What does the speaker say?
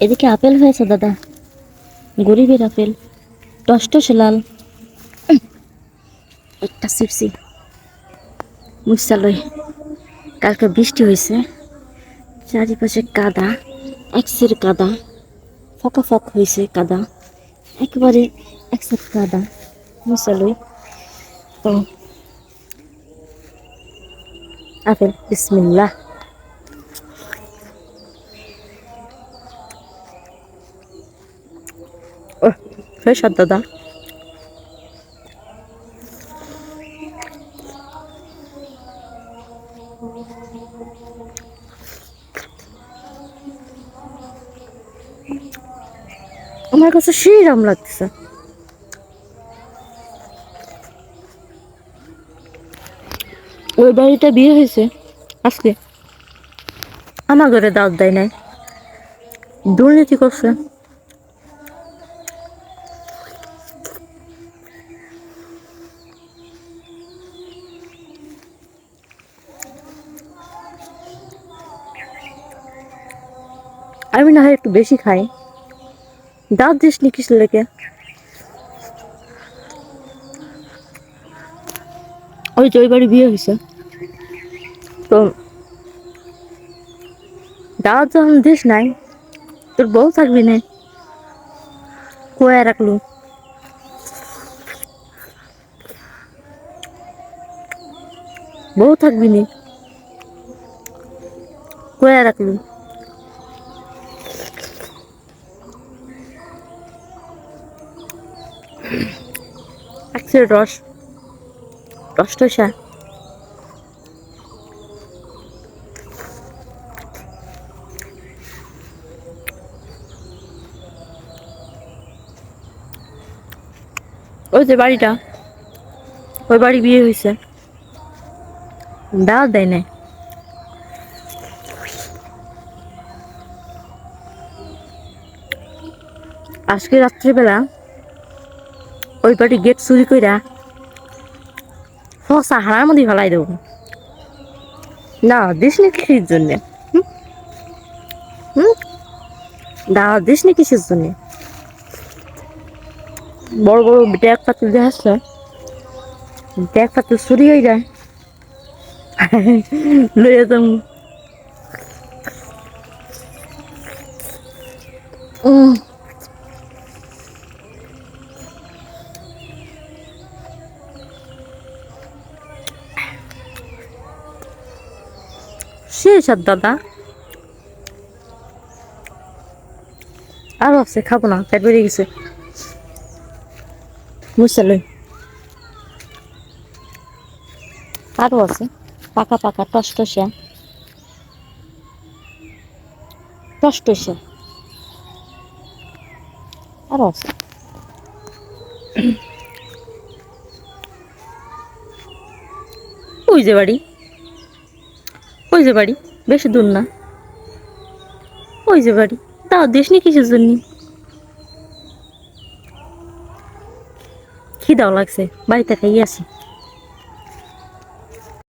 এদিকে আপেল হয়েছে, দাদা। গরিবের আপেল। টসটসে লাল। একটা সিপসি মুসালয় কালকে বৃষ্টি হয়েছে চারিপাশে কাদা একসের কাদা। ফকা ফক হয়েছে কাদা। একেবারে একসের কাদা। মুসালয় তো আপেল, বিসমিল্লাহ। আর দাদা। আমার কাছে সেই রাম লাগতেছে। ওই বাড়িটা বিয়ে হয়েছে আজকে? আমার ঘরে দাওয়াত দেয় নাই। দুর্নীতি করছে। আমি না হয় একটু বেশি খাই। দাঁত দিস নি কিস লেগে? ওই যে ওই বাড়ি বিয়ে হয়েছে তো দাওয়াত যখন দিস নাই তোর বউ থাকবি না। কোয়া রাখলু? বউ থাকবি নি। কোয়া রাখলু? আখের রস। রসটসা ওই যে বাড়িটা। ওই বাড়ি বিয়ে হয়েছে। দাওয়াত দেয় নাই। আজকে রাত্রিবেলা ওই বাড়ি গেট চুরি কইরা ফসা হারার মধ্যে ফেলাই দেবো। না, দিস নি কিসের জন্যে? হুম? হুম? দাওয়া দিস নি কিসের জন্যে? বড় বড় ব্যাগ পাতিল আসছে, ব্যাগ পাতিল চুরি হয়ে যায় লইয়া যাম উম। শেষ আর দাদা। আরও আছে, খাব না, পেট বেরিয়ে গেছে। বুঝছে আরও আছে, পাকা পাকা, টসটসা। টসটসা। আরও আছে। ওই যে বাড়ি। ওই যে বাড়ি, বেশি দূর না। ওই যে বাড়ি তাও দিসনি কিছু কিসের জন্য? খিদাও লাগছে, বাড়িতে খাইয়ে আসি।